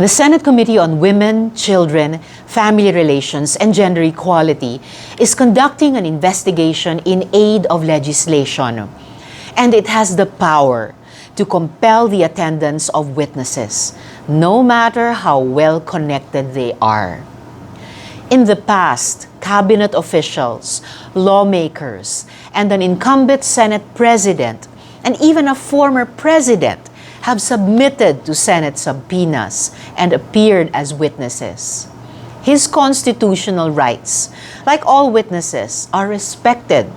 The Senate Committee on Women, Children, Family Relations, and Gender Equality is conducting an investigation in aid of legislation, and it has the power to compel the attendance of witnesses, no matter how well connected they are. In the past, cabinet officials, lawmakers, and an incumbent Senate president, and even a former president have submitted to Senate subpoenas and appeared as witnesses. His constitutional rights, like all witnesses, are respected.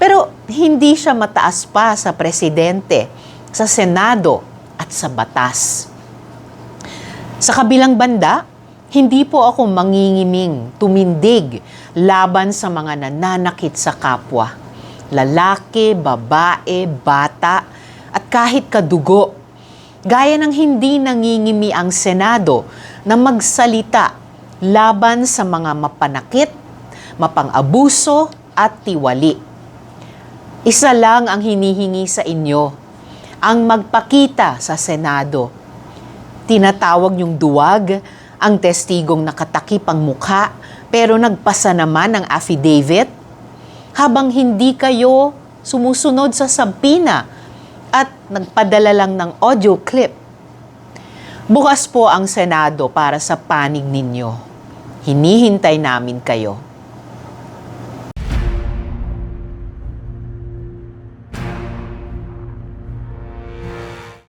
Pero hindi siya mataas pa sa presidente, sa Senado, at sa batas. Sa kabilang banda, hindi po ako mangingiming, tumindig laban sa mga nananakit sa kapwa. Lalaki, babae, bata, at kahit kadugo. Gaya ng hindi nangingimi ang Senado na magsalita laban sa mga mapanakit, mapang-abuso at tiwali. Isa lang ang hinihingi sa inyo, ang magpakita sa Senado tinatawag yung duwag, ang testigong nakatakip ang mukha pero nagpasa naman ng affidavit habang hindi kayo sumusunod sa sabpina at nagpadala lang ng audio clip. Bukas po ang Senado para sa panig ninyo. Hinihintay namin kayo.